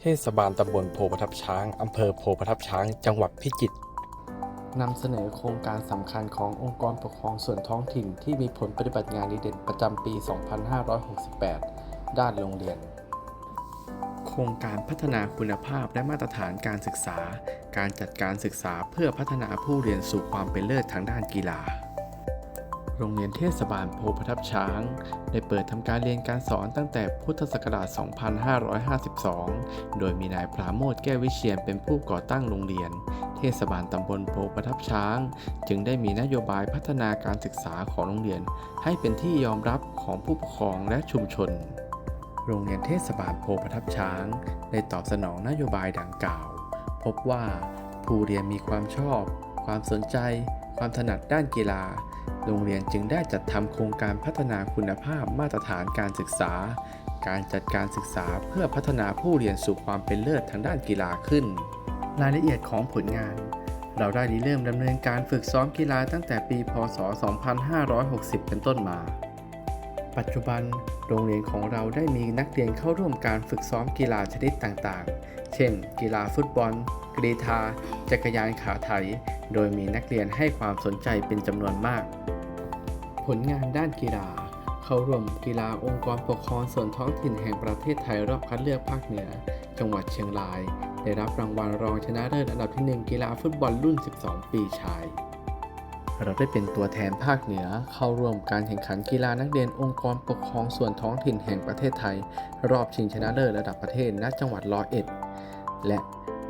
เทศบาลตำบลโพประทับช้าง อำเภอโพประทับช้าง จังหวัดพิจิตรนำเสนอโครงการสำคัญขององค์กรปกครองส่วนท้องถิ่นที่มีผลปฏิบัติงานดีเด่นประจำปี 2568 ด้านโรงเรียน โครงการพัฒนาคุณภาพและมาตรฐานการศึกษา การจัดการศึกษาเพื่อพัฒนาผู้เรียนสู่ความเป็นเลิศทางด้านกีฬา โรงเรียนเทศบาลโพประทับช้าง ได้เปิดทำการเรียนการสอนตั้งแต่พุทธศักราช 2552 โดยมีนายปราโมทแก้ววิเชียนเป็นผู้ก่อตั้งโรงเรียน เทศบาลตำบลโพประทับช้าง จึงได้มีนโยบายพัฒนาการศึกษาของโรงเรียน ให้เป็นที่ยอมรับของผู้ปกครองและชุมชน โรงเรียนเทศบาลโพประทับช้าง ได้ตอบสนองนโยบายดังกล่าว พบว่าผู้เรียนมีความชอบ ความสนใจ ความถนัดด้านกีฬา โรงเรียนจึงได้จัดทำโครงการพัฒนาคุณภาพมาตรฐานการศึกษา การจัดการศึกษาเพื่อพัฒนาผู้เรียนสู่ความเป็นเลิศทางด้านกีฬาขึ้น รายละเอียดของผลงาน เราได้ริเริ่มดำเนินการฝึกซ้อมกีฬาตั้งแต่ปี พศ 2560 เป็นต้นมา ปัจจุบัน โรงเรียนของเราได้มีนักเรียนเข้าร่วมการฝึกซ้อมกีฬาชนิดต่างๆ เช่น กีฬาฟุตบอลกรีธาจักรยานขาไถโดยมีนักเรียนให้ความสนใจเป็นจำนวนมาก ผลงานด้านกีฬา เข้าร่วมกีฬาองค์กรปกครองส่วนท้องถิ่นแห่งประเทศไทยรอบคัดเลือกภาคเหนือ จังหวัดเชียงราย ได้รับรางวัลรองชนะเลิศอันดับที่ 1 กีฬาฟุตบอลรุ่น 12 ปีชาย เราได้เป็นตัวแทนภาคเหนือ เข้าร่วมการแข่งขันกีฬานักเรียนองค์กรปกครองส่วนท้องถิ่นแห่งประเทศไทย รอบชิงชนะเลิศระดับประเทศณจังหวัดร้อยเอ็ด และ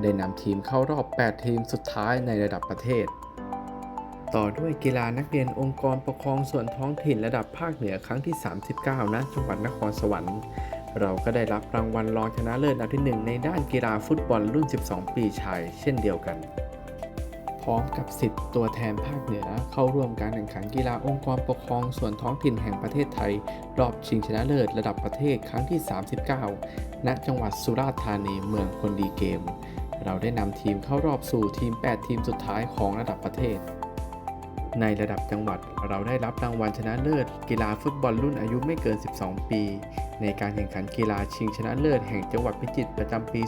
ได้นำทีมเข้ารอบ 8 ทีมสุดท้ายในระดับประเทศ ต่อด้วยกีฬานักเรียนองค์กรปกครองส่วนท้องถิ่นระดับภาคเหนือครั้งที่ 39ณจังหวัดนครสวรรค์เราก็ได้รับรางวัลรองชนะเลิศอันดับที่ 1 ในด้านกีฬาฟุตบอลรุ่น 12 ปีชายเช่นเดียวกัน พร้อมกับสิทธิ์ตัวแทนภาคเหนือเข้าร่วมการแข่งขันกีฬาองค์กรปกครองส่วนท้องถิ่นแห่งประเทศไทย รอบชิงชนะเลิศระดับประเทศครั้งที่ 39 ณ จังหวัดสุราษฎร์ธานีเมืองคนดีเกม เราได้นำทีมเข้ารอบสู่ทีม 8 ทีมสุดท้ายของระดับประเทศ ในระดับจังหวัดเราได้รับรางวัลชนะเลิศ กีฬาฟุตบอลรุ่นอายุไม่เกิน 12 ปี ในการแข่งขันกีฬาชิงชนะเลิศแห่งจังหวัดพิจิตรประจำปี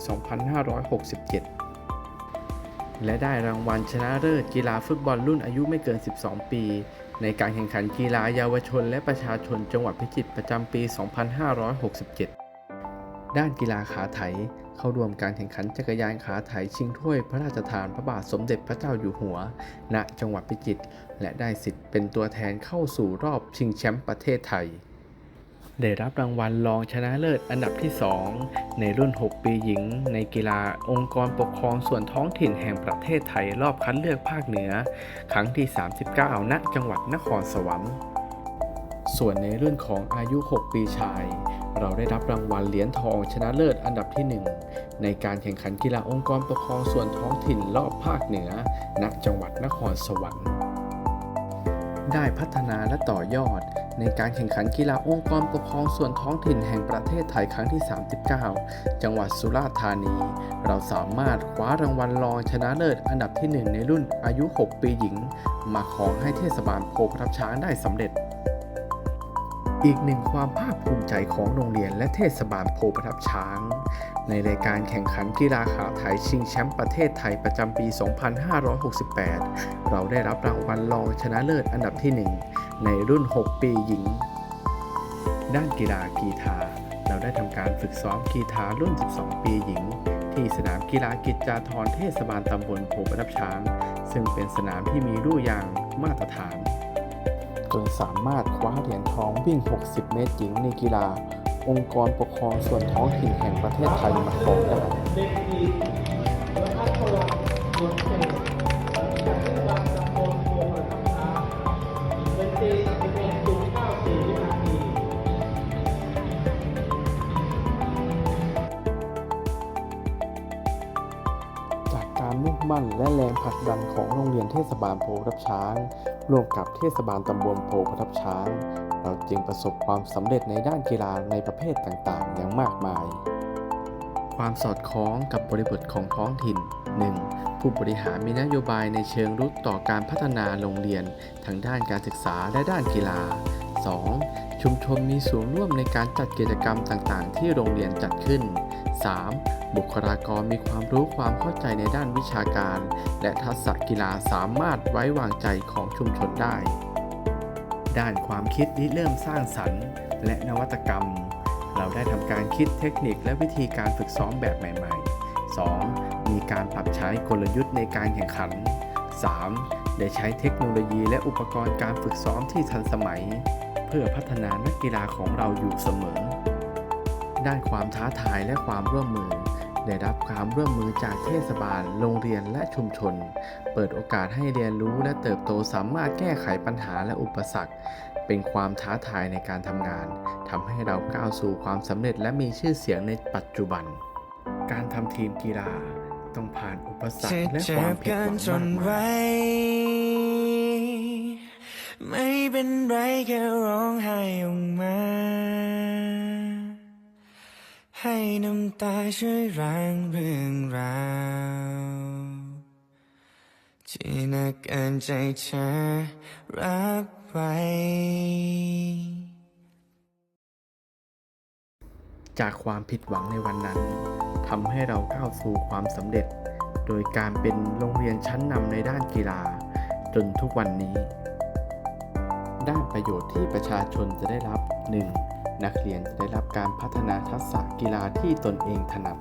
2567 และได้รางวัลชนะเลิศกีฬาฟุตบอลรุ่นอายุไม่เกิน 12 ปี ในการแข่งขันกีฬาเยาวชน และประชาชนจังหวัดพิจิตรประจำปี 2567 ด้านกีฬาขาไถ เข้าร่วมการแข่งขันจักรยานขาไถชิงถ้วยพระราชทานพระบาทสมเด็จพระเจ้าอยู่หัว ณ จังหวัดพิจิตร และได้สิทธิ์เป็นตัวแทนเข้าสู่รอบชิงแชมป์ประเทศไทย ได้รับรางวัลรองชนะเลิศอันดับที่ 2 ในรุ่น 6 ปีหญิง ในกีฬาองค์กรปกครองส่วนท้องถิ่นแห่งประเทศไทยรอบคัดเลือกภาคเหนือ ครั้งที่ 39 ณ จังหวัดนครสวรรค์ส่วนในรุ่นของอายุ 6 ปีชาย เราได้รับรางวัลเหรียญทองชนะเลิศอันดับที่ 1 ในการแข่งขันกีฬาองค์กรปกครองส่วนท้องถิ่นรอบภาคเหนือ ณ จังหวัดนครสวรรค์ ได้พัฒนาและต่อยอด ในการแข่งขันกีฬาองค์กรปกครองส่วนท้องถิ่นแห่งประเทศไทยครั้งที่ 39 จังหวัดสุราษฎร์ธานี เราสามารถคว้ารางวัลรองชนะเลิศอันดับที่ 1 ในรุ่นอายุ 6 ปีหญิง มาของให้เทศบาลโพประทับช้างได้สำเร็จ อีกหนึ่งความภาคภูมิใจของโรงเรียนและเทศบาลโพประทับช้าง ในรายการแข่งขันกีฬาขาไทยชิงแชมป์ประเทศไทยประจำปี 2568 เราได้รับรางวัลรองชนะเลิศอันดับที่ 1 ในรุ่น 6 ปีหญิง ด้านกีฬากีฬาเราได้ทำการฝึกซ้อมกีฬารุ่น 12 ปีหญิง ที่สนามกีฬากิจจาธรเทศบาลตำบลโพประทับช้าง ซึ่งเป็นสนามที่มีลู่ยางมาตรฐาน จนสามารถคว้าเหรียญทองวิ่ง 60 เมตรหญิงในกีฬา องค์กรปกครองส่วนท้องถิ่นแห่งประเทศไทยมาครองได้ หลักดันของโรงเรียนเทศบาลโพธิ์ทับช้าง ร่วมกับเทศบาลตำบลโพธิ์ทับช้าง เราจึงประสบความสำเร็จในด้านกีฬาในประเภทต่างๆ อย่างมากมาย ความสอดคล้องกับบริบทของท้องถิ่น 1. ผู้บริหารมีนโยบายในเชิงรุกต่อการพัฒนาโรงเรียนทั้งด้านการศึกษาและด้านกีฬา 2. ชุมชนมีส่วนร่วมในการจัดกิจกรรมต่างๆ ที่โรงเรียนจัดขึ้น 3. บุคลากรมีความรู้ความเข้าใจในด้านวิชาการ และทักษะกีฬาสามารถไว้วางใจของชุมชนได้ ด้านความคิดริเริ่มสร้างสรรค์ และนวัตกรรม เราได้ทำการคิดเทคนิคและวิธีการฝึกซ้อมแบบใหม่ ๆ 2. มีการปรับใช้กลยุทธ์ในการแข่งขัน 3. ได้ใช้เทคโนโลยีและอุปกรณ์การฝึกซ้อมที่ทันสมัย เพื่อพัฒนานักกีฬาของเราอยู่เสมอ ด้านความท้าทายและความร่วมมือ ได้รับความร่วมมือจากเทศบาล โรงเรียนและชุมชน เปิดโอกาสให้เรียนรู้และเติบโตสามารถแก้ไขปัญหาและอุปสรรค เป็นความท้าทายในการทำงานทำให้เราก้าวสู่ความสำเร็จและมีชื่อเสียงในปัจจุบัน การทำทีมกีฬาต้องผ่านอุปสรรคและความผิดหวังมากมายไม่เป็นไรแค่ร้องไห้ ตาช่วยล้างเรื่องราวที่นักเกินใจเธอรับไว้จากความผิดหวังในวันนั้นทำให้เราก้าวสู่ความสำเร็จ โดยการเป็นโรงเรียนชั้นนำในด้านกีฬา จนทุกวันนี้ ด้านประโยชน์ที่ประชาชนจะได้รับ 1. นักเรียนจะได้รับการพัฒนาทักษะกีฬาที่ตนเองถนัด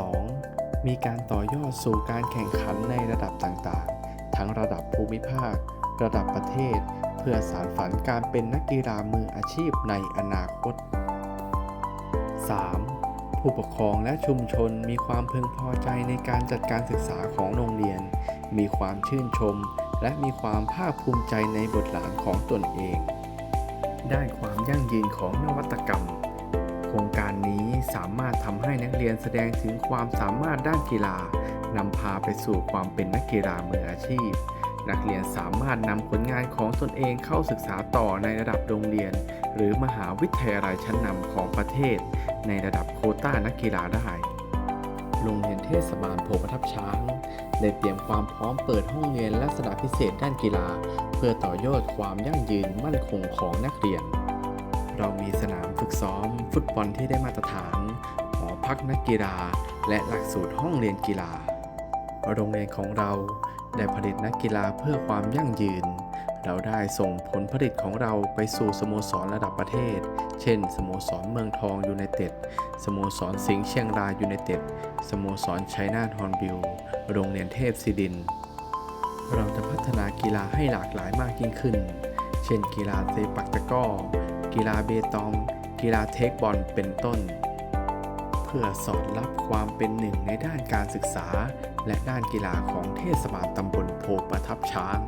2. มีการต่อยอดสู่การแข่งขันในระดับต่างๆ ทั้งระดับภูมิภาค ระดับประเทศ เพื่อสารฝันการเป็นนักกีฬามืออาชีพในอนาคต 3. ผู้ปกครองและชุมชนมีความพึงพอใจในการจัดการศึกษาของโรงเรียน มีความชื่นชม และมีความภาคภูมิใจในบทหลานของตนเอง ด้านความยั่งยืนของนวัตกรรม โครงการนี้สามารถทำให้นักเรียนแสดงถึงความสามารถด้านกีฬานำพาไปสู่ความเป็นนักกีฬามืออาชีพ นักเรียนสามารถนำผลงานของตนเองเข้าศึกษาต่อในระดับโรงเรียน หรือมหาวิทยาลัยชั้นนำของประเทศ ในระดับโคต้านักกีฬาได้โรงเรียนเทศบาลโพประทับช้างได้เตรียมความพร้อมเปิดห้องเรียนลักษณะพิเศษด้านกีฬา เพื่อต่อยอดความยั่งยืนมั่นคงของนักเรียน เรามีสนามฝึกซ้อม ฟุตบอลที่ได้มาตรฐาน หอพักนักกีฬา และหลักสูตรห้องเรียนกีฬา โรงเรียนของเราได้ผลิตนักกีฬาเพื่อความยั่งยืน เราได้ส่งผลผลิตของเราไปสู่สโมสรระดับประเทศ เช่น สโมสรเมืองทองยูไนเต็ด สโมสรสิงห์เชียงรายยูไนเต็ด สโมสรชัยนาทฮอนบิล โรงเรียนเทพศิดิน เราจะพัฒนากีฬาให้หลากหลายมากยิ่งขึ้น เช่น กีฬาเซปักตะก้อ กีฬาเบตอง กีฬาเทคบอลเป็นต้น เพื่อสอดรับความเป็นหนึ่งในด้านการศึกษา และด้านกีฬาของเทศบาลตำบลโพประทับช้าง